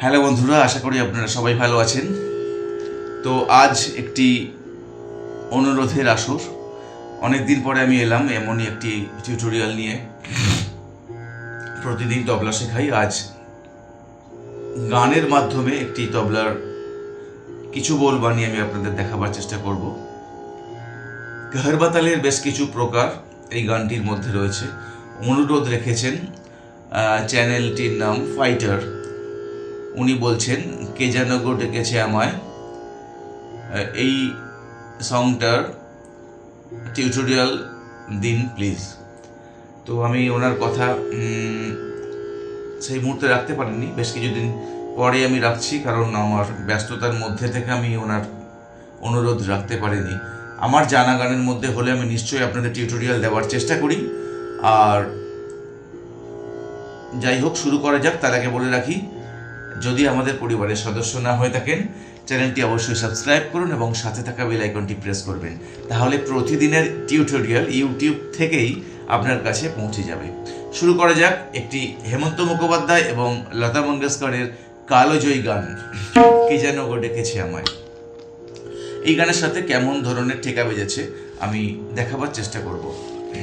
Hello বন্ধুরা, আশা করি আপনারা সবাই ভালো আছেন। তো আজ একটি অনুরোধের আসর। অনেক দিন পরে আমি এলাম এমনই একটি টিউটোরিয়াল নিয়ে। প্রতিদিন তবলা শেখাই। আজ গানের মাধ্যমে একটি তবলার কিছু বোল বানিয়ে আমি আপনাদের দেখাবার চেষ্টা করব। ঘরবাতালের বেশ কিছু প্রকার এই গানটির মধ্যে রয়েছে। অনুরোধ রেখেছেন চ্যানেলটির নাম ফাইটার উনি বলছেন, কে যেন ডেকেছে আমায়। এই সংটার টিউটোরিয়াল দিন প্লিজ তো আমি ওনার কথা সেই মুহূর্তে রাখতে পারিনি, বেশ কিছুদিন পরে আমি রাখছি, কারণ আমার ব্যস্ততার মধ্যে থেকে আমি ওনার অনুরোধ রাখতে পারিনি। আমার জানা গানের মধ্যে হলে আমি নিশ্চয়ই আপনাদের টিউটোরিয়াল দেওয়ার চেষ্টা করি। আর যাই হোক, শুরু করা যাক, তার আগে বলে রাখি যদি আমাদের পরিবারের সদস্য না হয়ে থাকেন, চ্যানেলটি অবশ্যই সাবস্ক্রাইব করুন এবং সাথে থাকা বেল আইকনটি প্রেস করবেন। তাহলে প্রতিদিনের টিউটোরিয়াল ইউটিউব থেকেই আপনার কাছে পৌঁছে যাবে। শুরু করা যাক একটি হেমন্ত মুখোপাধ্যায় এবং লতা মঙ্গেশকরের কালোজয়ী গান। কে যেন ডেকেছে আমায়। এই গানের সাথে কেমন ধরনের ঠেকা বেজেছে আমি দেখাবার চেষ্টা করব। কে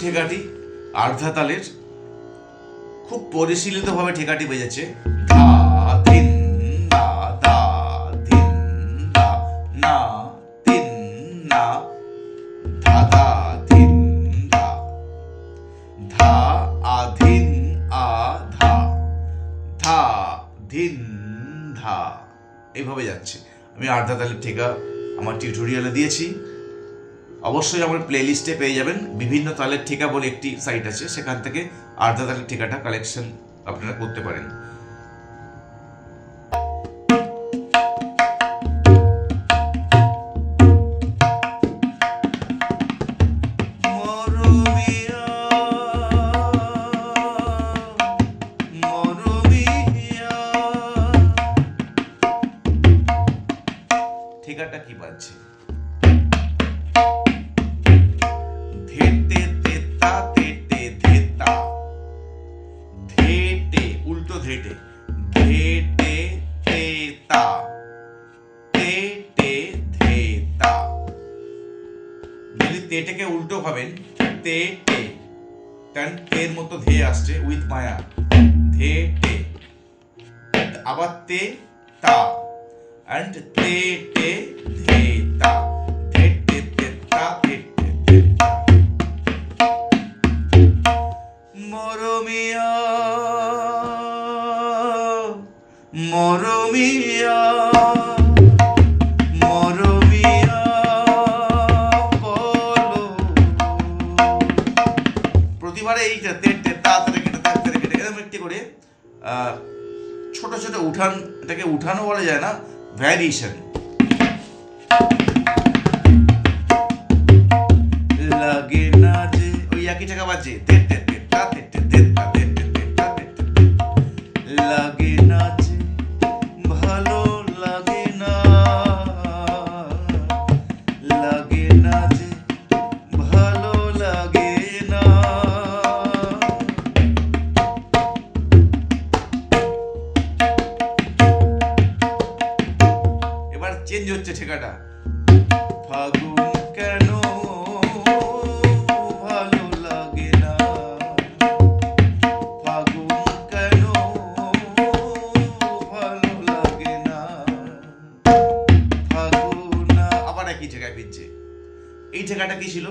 ঠেকাটি আর্ধা তালের খুব পরিশীলিতভাবে ঠেকাটি বেজেছে। ধা, ধিন দা দা, ধিন দা না তিন না, ধা ধা ধিন, দা, ধা আধিন আ, ধা ধা, ধিন, ধা এইভাবে যাচ্ছে। আমি আর্ধা তালের ঠেকা আমার টিউটোরিয়ালে দিয়েছি। অবশ্যই আমার প্লেলিস্টে পেয়ে যাবেন। বিভিন্ন তালের ঠিকা বলে একটি সাইট আছে সেখান থেকে আর্ধা তালের ঠিকাটা কালেকশন আপনারা করতে পারেন। ঠিকাটা কি বাজছে? যদি তেটেকে উল্টো ভাবেন, তে টে কারণ তের মতো ধে আসছে উইথ মায়া। ধে টে আবার তে, তা। অ্যান্ড তে টে ধে, তা। ধে টে তে। মরমিয়া মরমিয়া। উঠান এটাকে উঠানো বলা যায় না ভ্যারিয়েশন লাগে না যে ওই একই টাকা বাজে হচ্ছে ঠেকাটা ফাগুন কেন ভালো লাগে না? কেন ভালো লাগে না? আবার জায়গায় এই ঠেকাটা কি ছিল?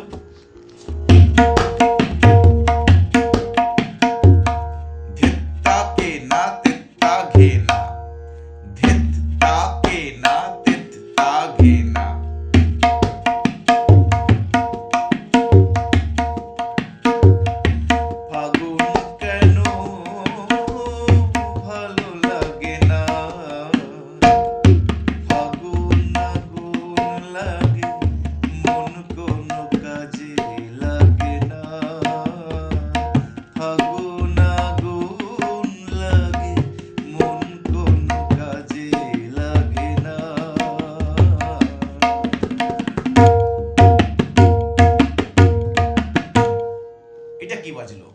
কি বাজলো?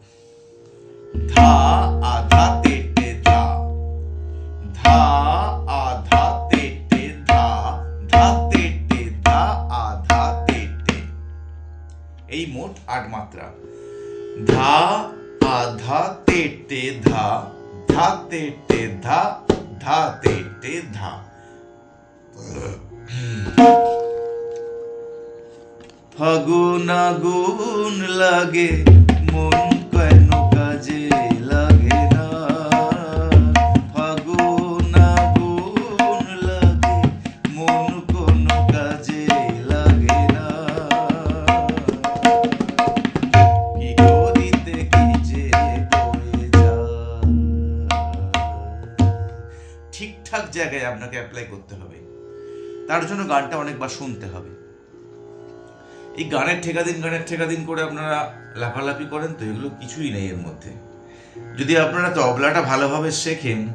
ধা আধা তেটে ধা। ধা আধা তেটে ধা। ধা তেটে ধা আধা তেটে। এই মোট আট মাত্রা। ধা আধা তেটে ধা। ধা তেটে ধা। ধা তেটে ধা। ফাগুন আগুন লাগে। আপনাকে অ্যাপ্লাই করতে হবে। তার জন্য গানটা অনেকবার শুনতে হবে। এই গানের ঠেকাদিন গানের ঠেকাদিন করে আপনারা লাফালাফি করেন তো, এগুলো কিছুই নেই এর মধ্যে। যদি আপনারা তবলাটা ভালোভাবে শেখেন,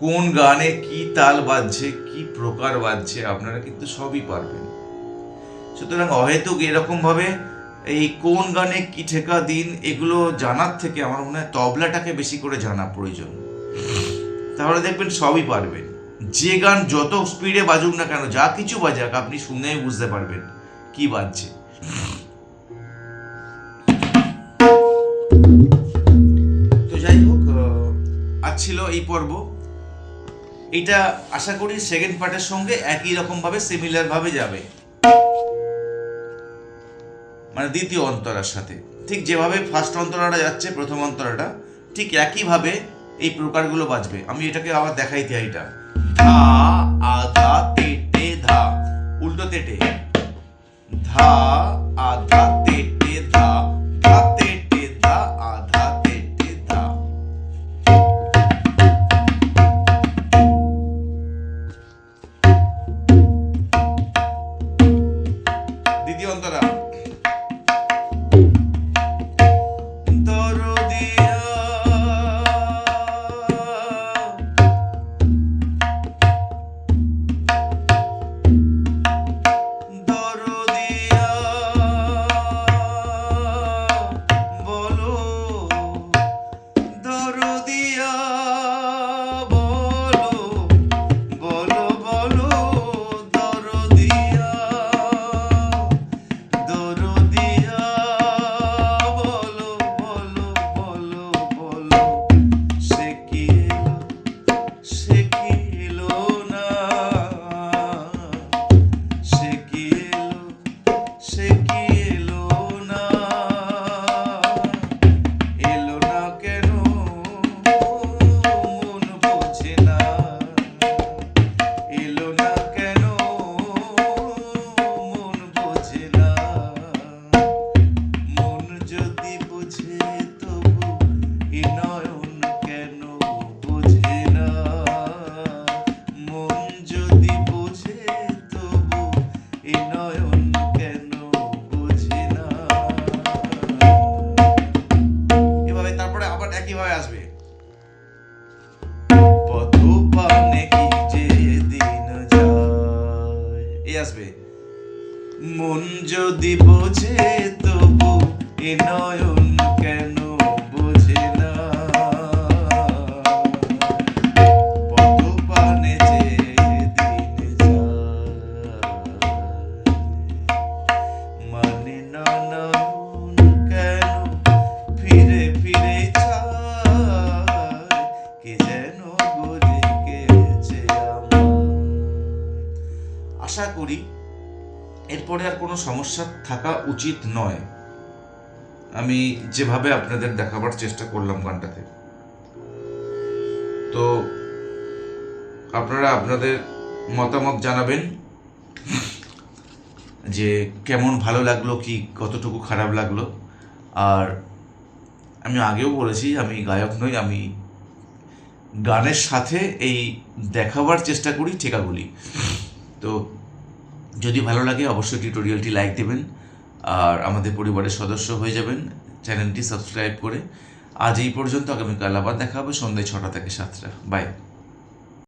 কোন গানে কি তাল বাজছে, কি প্রকার বাজছে, আপনারা কিন্তু সবই পারবেন। সুতরাং অহেতুক এরকমভাবে এই কোন গানে কি ঠেকা দিন এগুলো জানার থেকে আমার মনে হয় তবলাটাকে বেশি করে জানা প্রয়োজন। তাহলে দেখবেন সবই পারবেন। যে গান যত স্পিডে বাজুক না কেন, যা কিছু বাজাক, আপনি শুনেই বুঝতে পারবেন কি বাজছে। তো যাই হোক আজ ছিল এই পর্ব। এটা আশা করি সেকেন্ড পার্টের সঙ্গে একই রকম ভাবে সিমিলার ভাবে যাবে। মানে দ্বিতীয় অন্তরার সাথে। ঠিক যেভাবে ফার্স্ট অন্তরাটা যাচ্ছে, প্রথম অন্তরাটা, ঠিক একইভাবে এই প্রকারগুলো বাজবে। আমি এটাকে আবার দেখাইতে এইটা। ধা আধা তেটে ধা। উল্টো তেটে। ধা আধা নয়ন কেন বোঝে না পদপানে যে মানে নয়ন কেন ফিরে ফিরে কে যেন গড়ে গেছে আশা করি এরপরে আর কোনো সমস্যা থাকা উচিত নয়। আমি যেভাবে আপনাদের দেখাবার চেষ্টা করলাম গানটাতে। তো আপনারা আপনাদের মতামত জানাবেন যে কেমন ভালো লাগল কি, কতটুকু খারাপ লাগল। আর আমি আগেও বলেছি, আমি গায়ক নই, আমি গানের সাথে এই দেখাবার চেষ্টা করি ঠেকাগুলি। তো যদি ভালো লাগে, অবশ্যই টিউটোরিয়ালটি লাইক দেবেন। আর আমাদের পরিবারের সদস্য হয়ে যাবেন। চ্যানেলটি সাবস্ক্রাইব করে আজ এই পর্যন্ত। আগামীকাল আবার দেখা হবে সন্ধ্যে ছটা থেকে সাতটা। বাই।